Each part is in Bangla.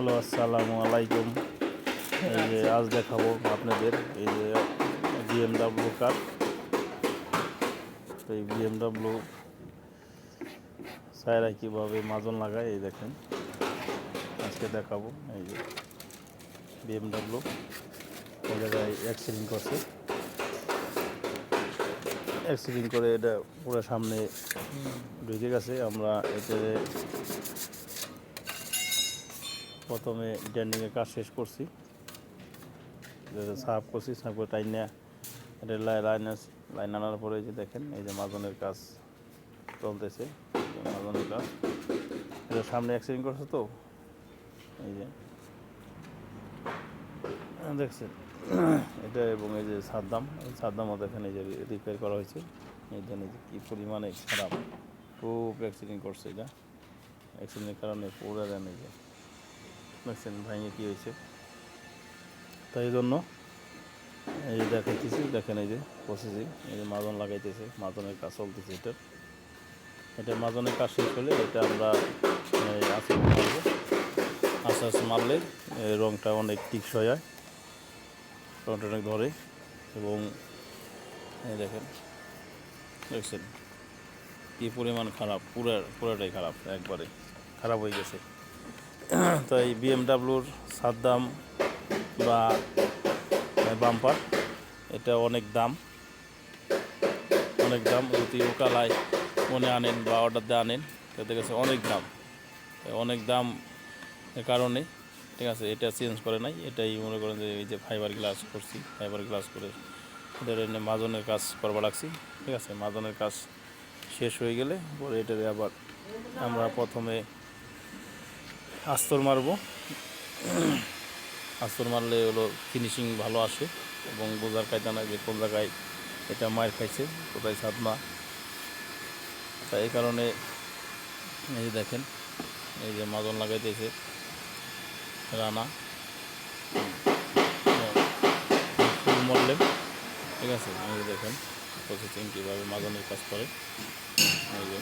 হ্যালো, আসসালামু আলাইকুম। এই যে আজ দেখাবো আপনাদের এই যে বিএমডাব্লিউ কার এই বিএমডাব্লিউ সায়রা কীভাবে মাজন লাগায়, এই দেখেন। আজকে দেখাবো এই যে বিএমডাব্লিউ এই জায়গায় অ্যাক্সিডেন্ট করছে। অ্যাক্সিডেন্ট করে এটা পুরো সামনে ঢুকে গেছে। আমরা এতে প্রথমে ড্যান্ডিংয়ের কাজ শেষ করছি। সাফ করছি সাফ করে টাইন লাইন লাইন আনার পরে যে দেখেন, এই যে মাজনের কাজ চলতেছে মাজনের কাজ। এটা সামনে অ্যাক্সিডেন্ট করছে তো, এই যে। দেখছেন? এটা এবং এই যে সাদ্দাম, এই সাদ্দামও দেখেন এই যে রিপেয়ার করা হয়েছে। এই যে কী পরিমাণে খারাপ খুব অ্যাক্সিডেন্ট করছে এটা। অ্যাক্সিডেন্টের কারণে পুরো দেন এই যে দেখছেন ভাঙে কী হয়েছে? তাই জন্য এই যে দেখাইতেছি, দেখেন এই যে প্রসেসিং এই যে মাজন লাগাইতেছে, মাজনের কাজ চলতেছে এটা। এটা মাজনের কাজ শেষ হলে এটা আমরা আস্তে মারবো। আস্তে আস্তে মারলে রঙটা অনেক টিকসই হয়। রঙটা অনেক ধরে। এবং দেখেন, দেখছেন? কী পরিমাণ খারাপ, পুরো, পুরোটাই খারাপ, একবারে। খারাপ হয়ে গেছে। তো এই বিএমডাব্লুর সাদ্দাম বা বাম্পার, এটা অনেক দাম। অনেক দাম, যদি ওকালায় মনে আনেন বা অর্ডার দিয়ে আনেন, তাদের কাছে অনেক দাম। অনেক দাম কারণে, ঠিক আছে, এটা চেঞ্জ করে নাই। এটাই মনে করেন যে এই যে ফাইবার গ্লাস করছি, ফাইবার গ্লাস করে এটার মাজনের কাজ করবা লাগছি, ঠিক আছে মাজনের কাজ শেষ হয়ে গেলে পরে এটারে আবার আমরা প্রথমে আস্তর মারবো। আস্তর মারলে হলো ফিনিশিং ভালো আসে এবং বোঝার কায়দা না যে কোন জায়গায় এটা মায়ের খাইছে, কোথায় সাদমা তা এই কারণে এই যে দেখেন, এই যে মাজন লাগাইতেছে রানা। ফুল মরলেন ঠিক আছে? এই দেখেন প্রসেসিং কীভাবে মাজনের কাজ করে। এই যে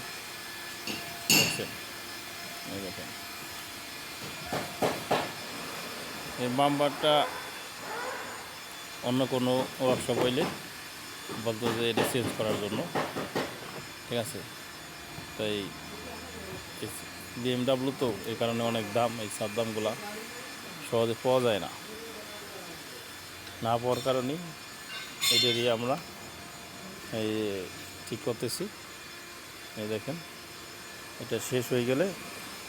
দেখেন। এই বাম্বারটা অন্য কোনো ওয়ার্কশপ হইলে বলতো যে এটা চেঞ্জ করার জন্য। ঠিক আছে? তাই বিএমডাব্লিউ তো এই কারণে অনেক দাম, এই সার দামগুলা সহজে পাওয়া যায় না। না পাওয়ার কারণেই এদেরই আমরা এই ঠিক করতেছি। এই দেখেন, এটা শেষ হয়ে গেলে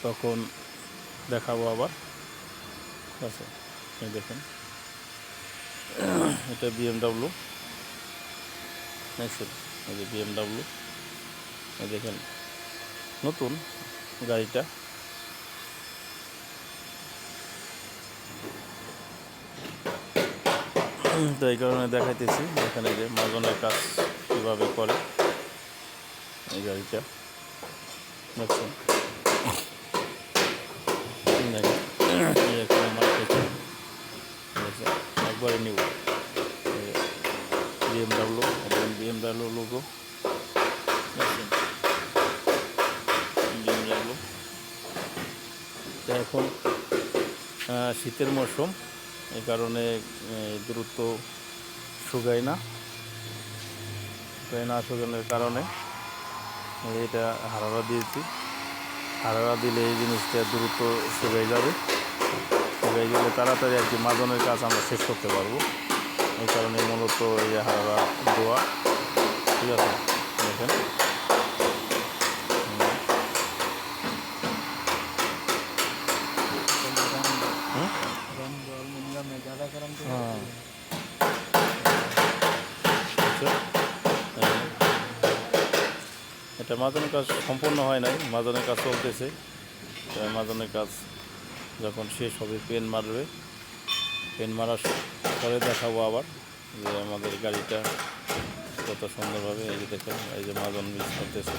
তখন দেখাবো আবার। ঠিক আছে, এই দেখেন। এটা বিএমডাব্লিউ নেক্সট এই যে বিএমডাব্লিউ এই দেখেন, নতুন গাড়িটা। তো এই কারণে দেখাইতেছি, এখানে যে মাজনের কাজ কীভাবে করে এই গাড়িটা। দেখছেন? তো এখন শীতের মরশুম। এই কারণে দ্রুত শুকায় না। শুকায় না শুকানোর কারণে এটা হারারা দিয়েছি। হারারা দিলে এই জিনিসটা দ্রুত শুকাই যাবে। শুকাই গেলে তাড়াতাড়ি আর কি মাজনের কাজ আমরা শেষ করতে পারব। এই কারণে মূলত এই হারারা দেওয়া ঠিক আছে? দেখেন হুম। হুম? हाँ। আচ্ছা। হ্যাঁ। এটা মাজনের কাজ সম্পূর্ণ হয় নাই মাজনের কাজ চলতেছে। মাজনের কাজ যখন শেষ হবে, পেন মারবে। পেন মারার পরে দেখাবো আবার যে আমাদের গাড়িটা কত সুন্দরভাবে এই যে দেখেন, এই যে মাজন মিক্স করতেছে।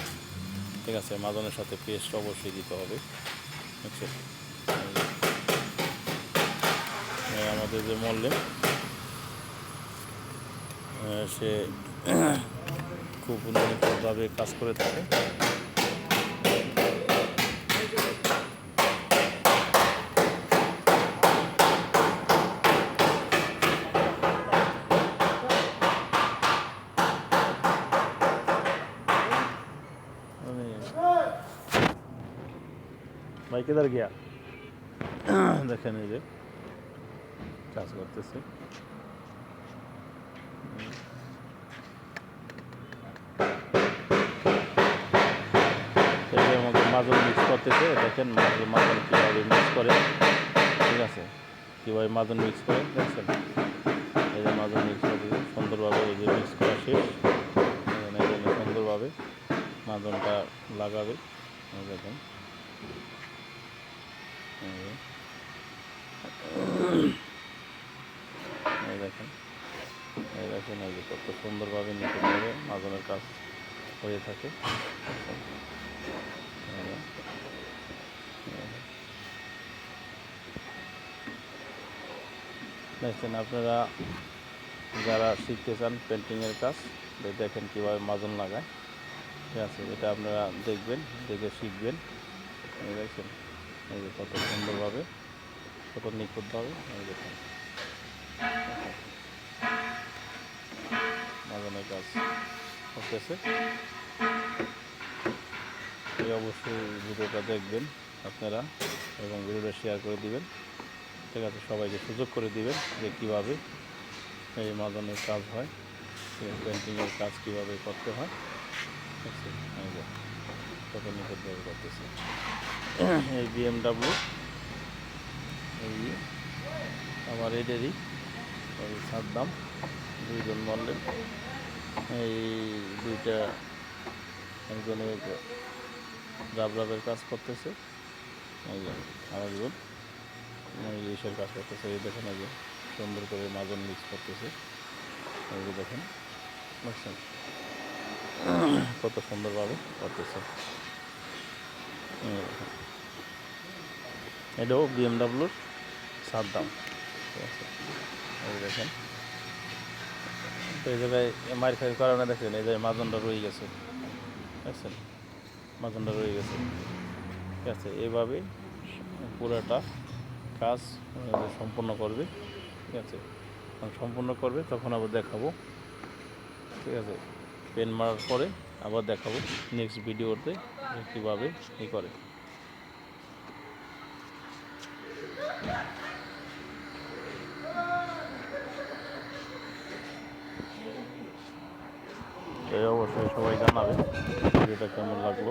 ঠিক আছে মাজনের সাথে পেস্ট অবশ্যই দিতে হবে। এই আমাদের যে মল্লে সে খুব উন্নতভাবে কাজ করে থাকে। ভাই কেদার গিয়া দেখেন এই যে কাজ করতেছে। করতেছে, দেখেন মাজন মাজন কীভাবে মিক্স করে। ঠিক আছে? কীভাবে মাজন মিক্স করে, দেখছেন? এই যে মাজন মিক্স করে সুন্দরভাবে এই যে মিক্স করা শেষ। এই সুন্দরভাবে মাজনটা লাগাবে। দেখেন। এই দেখেন। এই দেখেন, এই যে কত সুন্দরভাবে নিখুঁতভাবে মাজনের কাজ হয়ে থাকে এই যে। দেখছেন আপনারা যারা শিখতে চান পেন্টিংয়ের কাজ দেখেন কীভাবে মাজন লাগায়। ঠিক আছে, এটা আপনারা দেখবেন, দেখে শিখবেন। দেখছেন এই যে কত সুন্দরভাবে, কত নিখুঁতভাবে, এই দেখেন। মাজানের কাজ এই অবশ্যই ভিডিওটা দেখবেন আপনারা এবং ভিডিওটা শেয়ার করে দিবেন। ঠিক আছে, সবাইকে সুযোগ করে দিবেন যে কীভাবে এই মাজানের কাজ হয় পেন্টিংয়ের কাজ কীভাবে করতে হয়। ঠিক আছে যে, কত নিখুঁতভাবে করতেছে। এই বিএমডাব্লিউ এই আমার এদেরই, এই সাদ্দাম, দুইজন মল্লের এই দুইটা একজনের রাবরাবের কাজ করতেছে, এই আরেকজন। এই ইসের কাজ করতেছে, এই দেখেন এই যে সুন্দর করে মাজন মিক্স করতেছে। এই যে দেখেন বুঝছেন কত সুন্দরভাবে করতেছে। এটাও বিএমডাব্লিউর সাত দাম ঠিক আছে? এই দেখেন। তো এই জায়গায় মার খাওয়ার কারণে দেখেন এই জায়গায় মাজনটা রয়ে গেছে। দেখছেন? মাজনটা রয়ে গেছে। ঠিক আছে? এইভাবে পুরোটা কাজ সম্পূর্ণ করবে, ঠিক আছে? সম্পূর্ণ করবে, তখন আবার দেখাবো, ঠিক আছে? পেন মারার পরে আবার দেখাবো নেক্সট ভিডিওতে কীভাবে ই করে। এই অবশ্যই সবাই জানাবে ভিডিওটা কেমন লাগল।